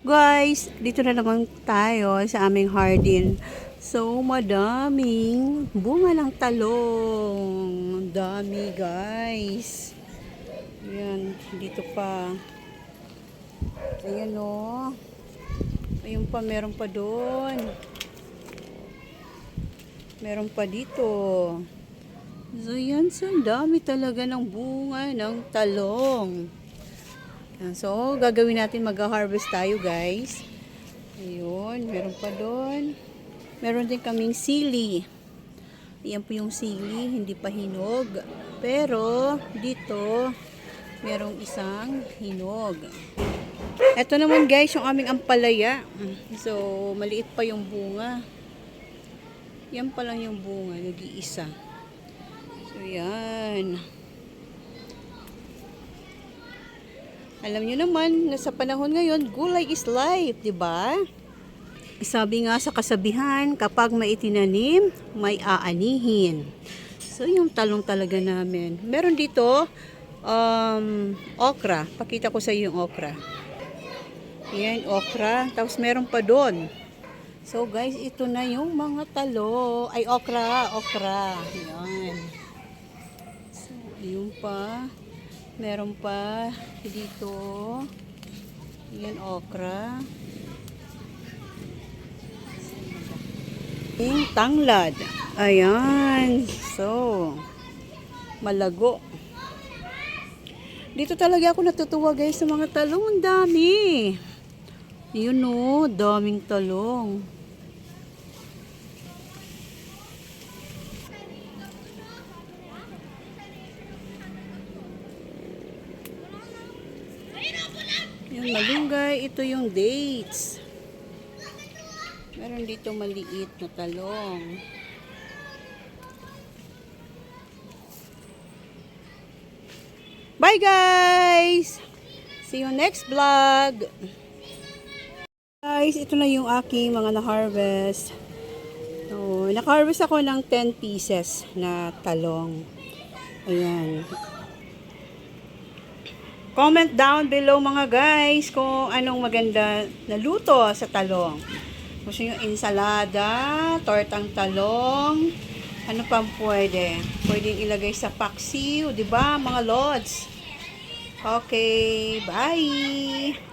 Guys, dito na naman tayo sa aming hardin. So, madaming bunga ng talong. Dami, guys. Ayan, dito pa. Ayan, o. Ayun pa, meron pa doon. Meron pa dito. So, yan, so, dami talaga ng bunga ng talong. So, gagawin natin mag-harvest tayo, guys. Ayun, meron pa doon. Meron din kaming sili. Ayan po yung sili, hindi pa hinog. Pero, dito, merong isang hinog. Ito naman guys, yung aming ampalaya. So, maliit pa yung bunga. Yan pa lang yung bunga, nag-iisa. So, yan. Alam nyo naman, na sa panahon ngayon, gulay is life, di ba? Sabi nga sa kasabihan, kapag may itinanim, may aanihin. So, yung talong talaga namin. Meron dito, um, okra. Pakita ko sa iyo yung okra. Yan, okra. Tapos meron pa doon. So, guys, ito na yung mga talo. Ay, okra, okra. Yan. So, yun pa. Meron pa dito. Yan, okra. Yung tanglad. Ayan. So, malago. Dito talaga ako natutuwa guys sa mga talong. Dami. Yun o, daming talong. Yung malunggay, ito yung dates. Meron dito maliit na talong. Bye guys! See you next vlog! Guys, ito na yung aking mga na-harvest. So, naka-harvest ako ng 10 pieces na talong. Ayan. Comment down below mga guys kung anong maganda na luto sa talong. Gusto nyo ensalada, tortang talong, ano pa pwede? Pwedeng ilagay sa paksiw, di ba mga lods? Okay, bye!